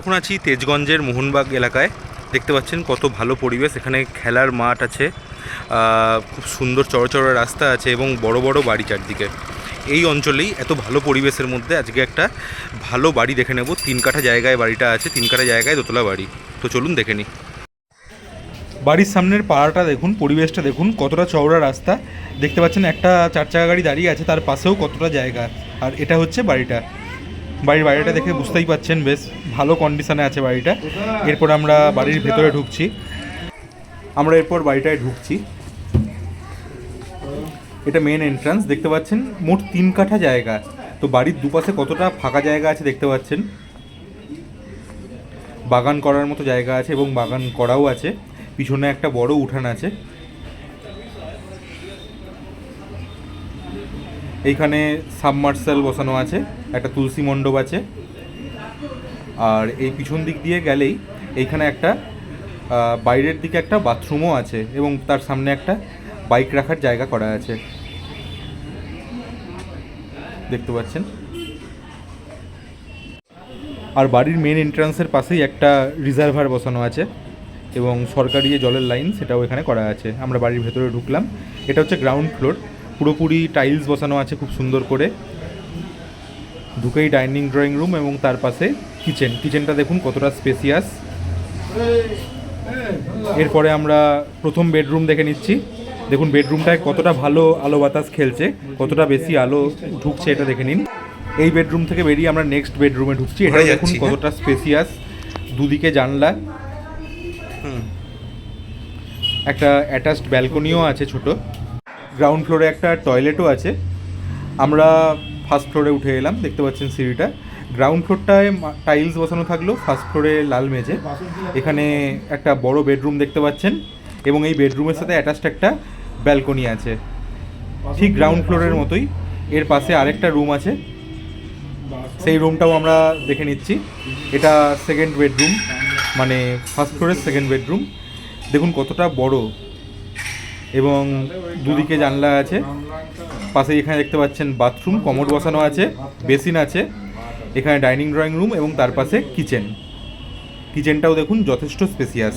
এখন আছি তেজগঞ্জের মোহনবাগ এলাকায়। দেখতে পাচ্ছেন কত ভালো পরিবেশ। এখানে খেলার মাঠ আছে খুব সুন্দর চড়চড়া রাস্তা আছে এবং বড় বড় বাড়ি চারদিকে। এই অঞ্চলেই এত ভালো পরিবেশের মধ্যে আজকে একটা ভালো বাড়ি দেখে নেব। তিন কাঠা জায়গায় বাড়িটা আছে, তিন কাঠা জায়গায় দোতলা বাড়ি। তো চলুন দেখে নিই। বাড়ির সামনের পাড়াটা দেখুন, পরিবেশটা দেখুন, কতটা চওড়া রাস্তা। দেখতে পাচ্ছেন একটা চার চাকা গাড়ি দাঁড়িয়ে আছে, তার পাশেও কতটা জায়গা। আর এটা হচ্ছে বাড়িটা। বাড়ির বাইরেটা দেখে বুঝতেই পাচ্ছেন বেশ ভালো কন্ডিশনে আছে বাড়িটা। এরপর আমরা বাড়ির ভেতরে ঢুকছি। আমরা এরপর বাড়িটায় ঢুকছি। এটা মেন এন্ট্রান্স দেখতে পাচ্ছেন? মোট তিন কাঠা জায়গা। তো বাড়ির দুপাশে কতটা ফাঁকা জায়গা আছে দেখতে পাচ্ছেন? বাগান করার মতো জায়গা আছে এবং বাগান করাও আছে। পিছনে একটা বড় উঠান আছে। এইখানে সাবমার্সাল বসানো আছে। একটা তুলসী মণ্ডপ আছে। আর এই পিছন দিক দিয়ে গেলেই এইখানে একটা বাইরের দিকে একটা বাথরুমও আছে এবং তার সামনে একটা বাইক রাখার জায়গা করা আছে। দেখতে পাচ্ছেন? আর বাড়ির মেন এন্ট্রান্সের পাশেই একটা রিজার্ভার বসানো আছে এবং সরকারি যে জলের লাইন সেটাও এখানে করা আছে। আমরা বাড়ির ভেতরে ঢুকলাম। এটা হচ্ছে গ্রাউন্ড ফ্লোর পুরোপুরি টাইলস বসানো আছে খুব সুন্দর করে। ঢুকেই ডাইনিং ড্রয়িং রুম এবং তার পাশে কিচেন। কিচেনটা দেখুন কতটা স্পেসিয়াস। এরপরে আমরা প্রথম বেডরুম দেখে নিচ্ছি। দেখুন বেডরুমটায় কতটা ভালো আলো বাতাস খেলছে কতটা বেশি আলো ঢুকছে এটা দেখে নিন। এই বেডরুম থেকে বেরিয়ে আমরা নেক্সট বেডরুমে ঢুকছি। এটা দেখুন? কতটা স্পেসিয়াস। দুদিকে জানলা। হুম। একটা অ্যাটাচড ব্যালকনিও আছে ছোট। গ্রাউন্ড ফ্লোরে একটা টয়লেটও আছে। আমরা ফার্স্ট ফ্লোরে উঠে এলাম, দেখতে পাচ্ছেন সিঁড়িটা। গ্রাউন্ড ফ্লোরটায় টাইলস বসানো থাকল, ফার্স্ট ফ্লোরে লাল মেঝে। এখানে একটা বড় বেডরুম দেখতে পাচ্ছেন এবং এই বেডরুমের সাথে অ্যাটাচড একটা ব্যালকনি আছে। ঠিক গ্রাউন্ড ফ্লোরের মতোই। এর পাশে আরেকটা রুম আছে। সেই রুমটাও আমরা দেখে নিচ্ছি। এটা সেকেন্ড বেডরুম মানে ফার্স্ট ফ্লোরের সেকেন্ড বেডরুম দেখুন কতটা বড়। এবং দুদিকে জানলা আছে। পাশে এখানে দেখতে পাচ্ছেন বাথরুম, কমোড বসানো আছে, বেসিন আছে, এখানে ডাইনিং ড্রয়িং রুম এবং তার পাশে কিচেন। কিচেনটাও দেখুন যথেষ্ট স্পেসিয়াস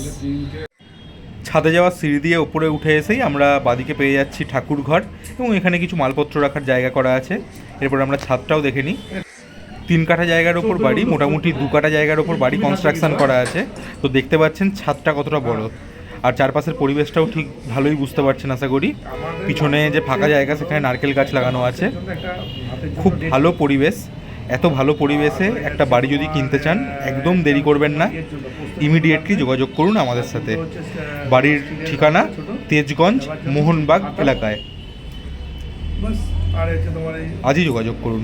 ছাদে যাওয়ার সিঁড়ি দিয়ে ওপরে উঠে এসেই আমরা বাদিকে পেয়ে যাচ্ছি ঠাকুর ঘর এবং এখানে কিছু মালপত্র রাখার জায়গা করা আছে। এরপর আমরা ছাদটাও দেখে নিই। তিন কাঠা জায়গার ওপর বাড়ি, মোটামুটি দু কাঠা জায়গার ওপর বাড়ি কনস্ট্রাকশন করা আছে। তো দেখতে পাচ্ছেন ছাদটা কতটা বড়। আর চারপাশের পরিবেশটাও ঠিক ভালোই বুঝতে পারছেন আশা করি। পিছনে যে ফাঁকা জায়গা সেখানে নারকেল গাছ লাগানো আছে। খুব ভালো পরিবেশ। এত ভালো পরিবেশে একটা বাড়ি যদি কিনতে চান একদম দেরি করবেন না। ইমিডিয়েটলি যোগাযোগ করুন আমাদের সাথে। বাড়ির ঠিকানা তেজগঞ্জ মোহনবাগ এলাকায়। আজই যোগাযোগ করুন।